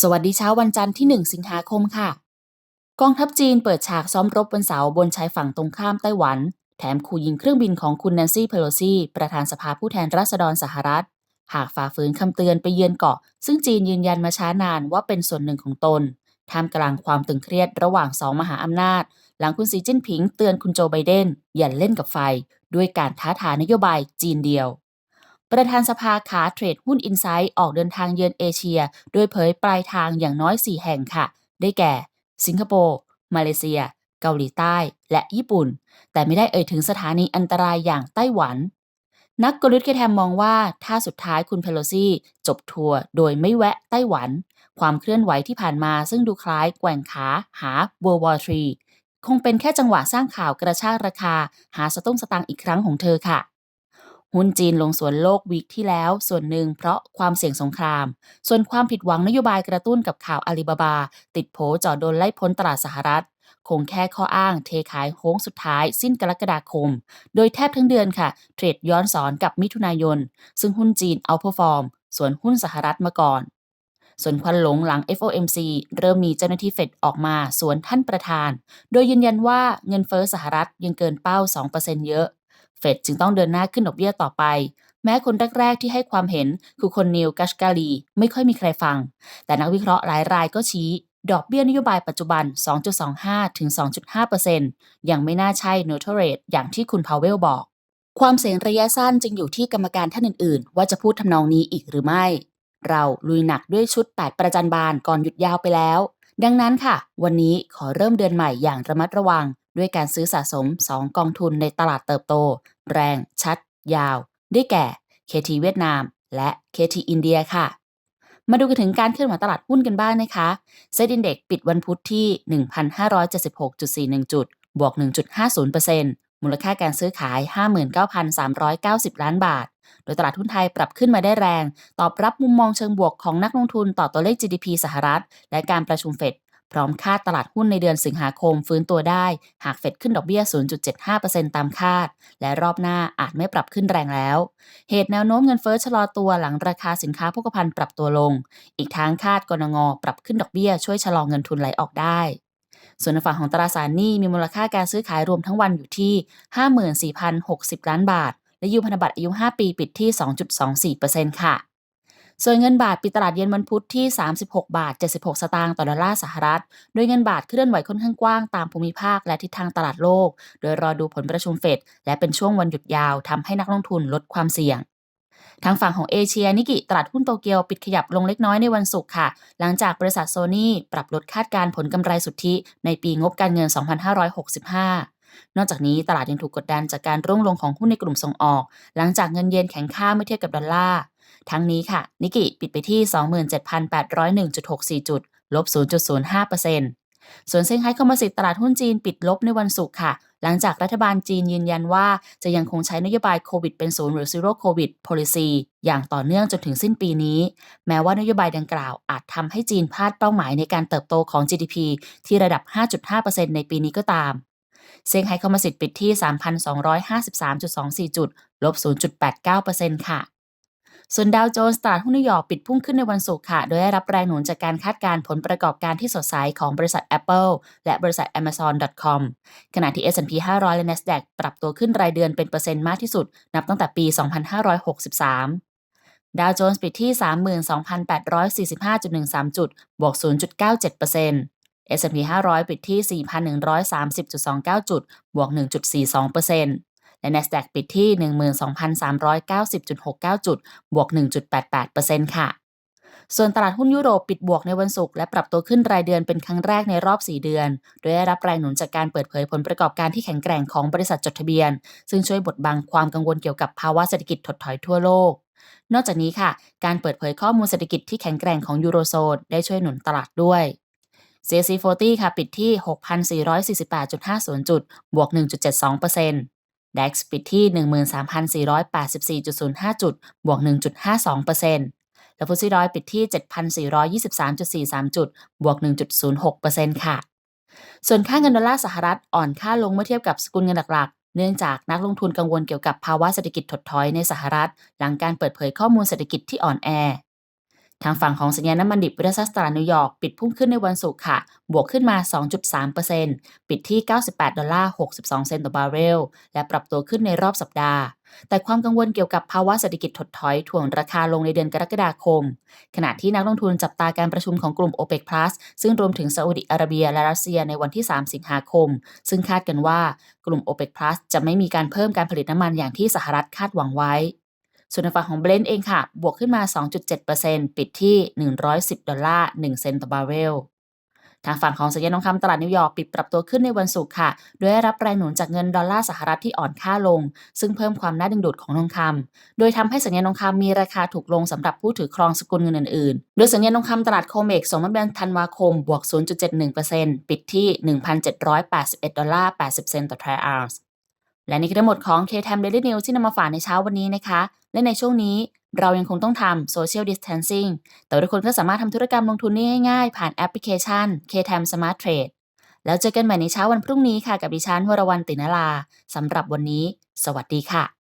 สวัสดีเช้าวันจันทร์ที่ 1 สิงหาคมค่ะ กองทัพจีนเปิดฉากซ้อมรบวันเสาร์บนชายฝั่งตรงข้ามไต้หวัน แถมขู่ยิงเครื่องบินของคุณแนนซี่เพโลซีประธานสภาผู้แทนราษฎรสหรัฐ หากฝ่าฝืนคำเตือนไปเยือนเกาะ ซึ่งจีนยืนยันมาช้านานว่าเป็นส่วนหนึ่งของตนท่ามกลางความตึงเครียดระหว่างสองมหาอำนาจ หลังคุณสีจิ้นผิงเตือนคุณโจไบเดนอย่าเล่นกับไฟ ด้วยการท้าทายนโยบายจีนเดียว ประธานสภาขาเทรดหุ้นอินไซต์ออกเดินทางเยือนเอเชีย โดยเผยปลายทางอย่างน้อย 4 แห่งค่ะ ได้แก่ สิงคโปร์ มาเลเซีย เกาหลีใต้ และญี่ปุ่น แต่ไม่ได้เอ่ยถึงสถานีอันตรายอย่างไต้หวัน นักกลยุทธ์เคแทมมองว่า ถ้าสุดท้ายคุณเพโลซี่จบทัวร์โดยไม่แวะไต้หวัน ความเคลื่อนไหวที่ผ่านมาซึ่งดูคล้ายแกว่งขาหา World War 3คงเป็นแค่จังหวะสร้างข่าวกระชากราคา หาสตุ้งสตางค์อีกครั้งของเธอค่ะ หุ้นจีนลงสวนโลกวีคที่แล้ว ส่วนหนึ่งเพราะความเสี่ยงสงคราม ส่วนความผิดหวังนโยบายกระตุ้นกับข่าวอาลีบาบา ติดโผจอโดนไล่พ้นตลาดสหรัฐ คงแค่ข้ออ้างเทขายโค้งสุดท้ายสิ้นกรกฎาคม โดยแทบทั้งเดือนค่ะ เทรดย้อนสอนกับมิถุนายน ซึ่งหุ้นจีนเอาพอฟอร์ม ส่วนหุ้นสหรัฐมาก่อนส่วนควันหลงหลัง FOMC เริ่มมีเจ้าหน้าที่เฟดออกมาสวนท่านประธาน โดยยืนยันว่าเงินเฟอ้อสหรัฐยังเกินเป้า 2%เยอะ เฟดจึงต้องเดินหน้าขึ้นดอกเบี้ยต่อไป แม้คนแรก ๆ ที่ให้ความเห็นคือคนนิวกัชกาลี ไม่ค่อยมีใครฟัง แต่นักวิเคราะห์หลายรายก็ชี้ ดอกเบี้ยนโยบายปัจจุบัน 2.25 ถึง 2.5%ยังไม่น่าใช่ neutral rate อย่างที่คุณพาวเวลบอก ความเสี่ยงระยะสั้นจึงอยู่ที่กรรมการท่านอื่น ๆ ว่าจะพูดทำนองนี้อีกหรือไม่ เราลุยหนักด้วยชุด 8 ประจันบานก่อนหยุดยาวไปแล้วดังนั้นค่ะ วันนี้ขอเริ่มเดือนใหม่อย่างระมัดระวัง ด้วยการซื้อสะสม 2 กองทุนในตลาดเติบโต แรง ชัด ยาว ได้แก่ KT เวียดนาม และ KT อินเดียค่ะ มาดูกันถึงการเคลื่อนไหวตลาดหุ้นกันบ้างนะคะเซ็ตอินเด็กปิดวันพุธที่ 1,576.41 จุด บวก 1.50%มูลค่าการซื้อขาย 59,390 ล้านบาท โดยตลาดหุ้นไทยปรับขึ้นมาได้แรง ตอบรับมุมมองเชิงบวกของนักลงทุนต่อตัวเลข GDP สหรัฐ และการประชุมเฟด พร้อมคาดตลาดหุ้นในเดือนสิงหาคมฟื้นตัวได้ หากเฟดขึ้นดอกเบี้ย 0.75%ตามคาด และรอบหน้าอาจไม่ปรับขึ้นแรงแล้ว เหตุแนวโน้มเงินเฟ้อชะลอตัวหลังราคาสินค้าโภคภัณฑ์ปรับตัวลง อีกทั้งคาดกรงงปรับขึ้นดอกเบี้ยช่วยชะลอเงินทุนไหลออกได้ส่วนในฝั่งของตราสารหนี้มีมูลค่าการซื้อขายรวมทั้งวันอยู่ที่ 54,060 ล้านบาท และยูพันธบัตรอายุ 5 ปีปิดที่ 2.24%ค่ะ ส่วนเงินบาทปิดตลาดเย็นวันพุธที่ 36 บาท 76 สตางค์ต่อดอลลาร์สหรัฐ โดยเงินบาทเคลื่อนไหวค่อนข้างกว้างตามภูมิภาคและทิศทางตลาดโลก โดยรอดูผลประชุมเฟดและเป็นช่วงวันหยุดยาวทำให้นักลงทุนลดความเสี่ยงทางฝั่งของเอเชียนิกิตลาดหุ้นโตเกียวปิดขยับลงเล็กน้อยในวันศุกร์ค่ะ หลังจากบริษัทโซนี่ปรับลดคาดการผลกำไรสุทธิในปีงบการเงิน 2565นอกจากนี้ตลาดยังถูกกดดันจากการร่วงลงของหุ้นในกลุ่มส่งออก หลังจากเงินเยนแข็งค่าเมื่อเทียบกับดอลลาร์ ทั้งนี้ค่ะ นิกิปิดไปที่ 27,801.64 จุด ลบ 0.05%ส่วนเซี่ยงไฮ้คอมโพสิตตลาดหุ้นจีนปิดลบในวันศุกร์ค่ะ หลังจากรัฐบาลจีนยืนยันว่า จะยังคงใช้นโยบายโควิดเป็นศูนย์หรือ zero covid policy อย่างต่อเนื่องจนถึงสิ้นปีนี้ แม้ว่านโยบายดังกล่าวอาจทำให้จีนพลาดเป้าหมายในการเติบโตของ GDP ที่ระดับ 5.5%ในปีนี้ก็ตามเซี่ยงไฮ้คอมโพสิตปิดที่ 3,253.24 จุด ลบ 0.89%ค่ะ ส่วนดาวโจนส์ตลาดหุ้นนิวยอร์กปิดพุ่งขึ้นในวันศุกร์ค่ะ โดยได้รับแรงหนุนจากการคาดการณ์ผลประกอบการที่สดใสของบริษัท Apple และบริษัท Amazon.com ขณะที่ S&P 500 และ NASDAQ ปรับตัวขึ้นรายเดือนเป็นเปอร์เซ็นต์มากที่สุด นับตั้งแต่ปี 2563ดาวโจนส์ปิดที่ 32,845.13 จุด บวก 0.97% S&P 500 ปิดที่ 4,130.29 จุด บวก 1.42% และ NASDAQ ปิดที่ 12,390.69 จุด บวก 1.88%ค่ะส่วนตลาดหุ้นยุโรปปิดบวกในวันศุกร์และปรับตัวขึ้นรายเดือนเป็นครั้งแรกในรอบ 4 เดือน โดยได้รับแรงหนุนจากการเปิดเผยผลประกอบการที่แข็งแกร่งของบริษัทจดทะเบียน ซึ่งช่วยบดบังความกังวลเกี่ยวกับภาวะเศรษฐกิจถดถอยทั่วโลก นอกจากนี้ค่ะ การเปิดเผยข้อมูลเศรษฐกิจที่แข็งแกร่งของยูโรโซนได้ช่วยหนุนตลาดด้วย CAC 40 ค่ะ ปิดที่ 6,448.50 จุด บวก 1.72% DAX ปิดที่ 13,484.05 จุด บวก 1.52%และฟุตซี่ร้อยปิดที่ 7,423.43 จุด บวก 1.06%ค่ะ ส่วนค่าเงินดอลลาร์สหรัฐอ่อนค่าลงเมื่อเทียบกับสกุลเงินหลักๆ เนื่องจากนักลงทุนกังวลเกี่ยวกับภาวะเศรษฐกิจถดถอยในสหรัฐ หลังการเปิดเผยข้อมูลเศรษฐกิจที่อ่อนแอ ทางฝั่งของสัญญาณน้ำมันดิบเวสซัสตลาดนิวยอร์กปิดพุ่งขึ้นในวันศุกร์ค่ะ บวกขึ้นมา 2.3%ปิดที่ 98 ดอลลาร์62 เซนต์ต่อบาร์เรล และปรับตัวขึ้นในรอบสัปดาห์ แต่ความกังวลเกี่ยวกับภาวะเศรษฐกิจถดถอยถ่วงราคาลงในเดือนกรกฎาคม ขณะที่นักลงทุนจับตาการประชุมของกลุ่ม OPEC Plus ซึ่งรวมถึงซาอุดิอาระเบียและรัสเซียในวันที่ 3 สิงหาคม ซึ่งคาดกันว่ากลุ่ม OPEC Plus จะไม่มีการเพิ่มการผลิตน้ำมันอย่างที่สหรัฐคาดหวังไว้ ส่วนในฝั่งของเบรนท์เองค่ะ บวกขึ้นมา 2.7%ปิดที่ 110 ดอลลาร์ 1 เซนต์ต่อบาร์เรลทางฝั่งของสัญญาณทองคำตลาดนิวยอร์กปิดปรับตัวขึ้นในวันศุกร์ค่ะ โดยได้รับแรงหนุนจากเงินดอลลาร์สหรัฐที่อ่อนค่าลง ซึ่งเพิ่มความน่าดึงดูดของทองคำโดยทำให้สัญญาณทองคำมีราคาถูกลงสำหรับผู้ถือครองสกุลเงินอื่นๆ โดยสัญญาณทองคำตลาดโคเมกส่งมาเดือนธันวาคม บวก 0.71%ปิดที่ 1,781 ดอลลาร์ 80 เซนต์ต่อทรัลออนซ์ และนี่คือทั้งหมดของ k t ท m Daily News ที่นำมาฝากในเช้าวันนี้นะคะ และในช่วงนี้เรายังคงต้องทำ Social Distancing แต่ทุกคนก็สามารถทำธุรกรรมลงทุนได้ง่ายๆ ผ่านแอปพลิเคชัน K-Time Smart Trade แล้วเจอกันใหม่ในเช้าวันพรุ่งนี้ค่ะ กับดิฉันวรวรรณตินลาสำหรับวันนี้ สวัสดีค่ะ